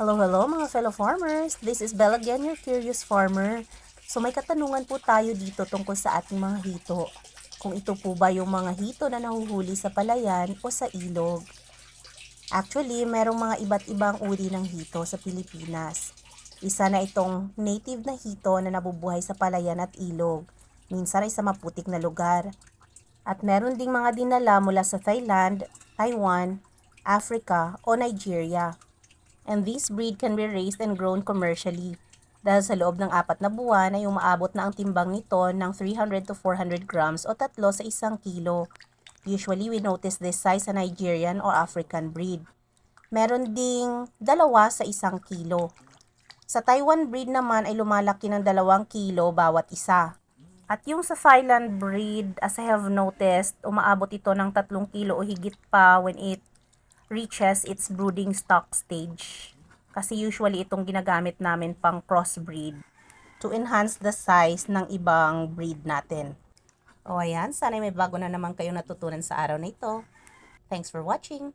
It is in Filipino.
Hello, hello mga fellow farmers. This is Bella again, your curious farmer. So may katanungan po tayo dito tungkol sa ating mga hito. Kung ito po ba yung mga hito na nahuhuli sa palayan o sa ilog. Actually, merong mga iba't ibang uri ng hito sa Pilipinas. Isa na itong native na hito na nabubuhay sa palayan at ilog. Minsan ay sa maputik na lugar. At meron ding mga dinala mula sa Thailand, Taiwan, Africa o Nigeria. And this breed can be raised and grown commercially. Dahil sa loob ng apat na buwan ay umaabot na ang timbang nito ng 300 to 400 grams o tatlo sa isang kilo. Usually, we notice this size sa Nigerian or African breed. Meron ding dalawa sa isang kilo. Sa Taiwan breed naman ay lumalaki ng dalawang kilo bawat isa. At yung sa Thailand breed, as I have noticed, umaabot ito ng tatlong kilo o higit pa when it reaches its brooding stock stage. Kasi usually itong ginagamit namin pang crossbreed to enhance the size ng ibang breed natin. O ayan, sana may bago na naman kayong natutunan sa araw na ito. Thanks for watching!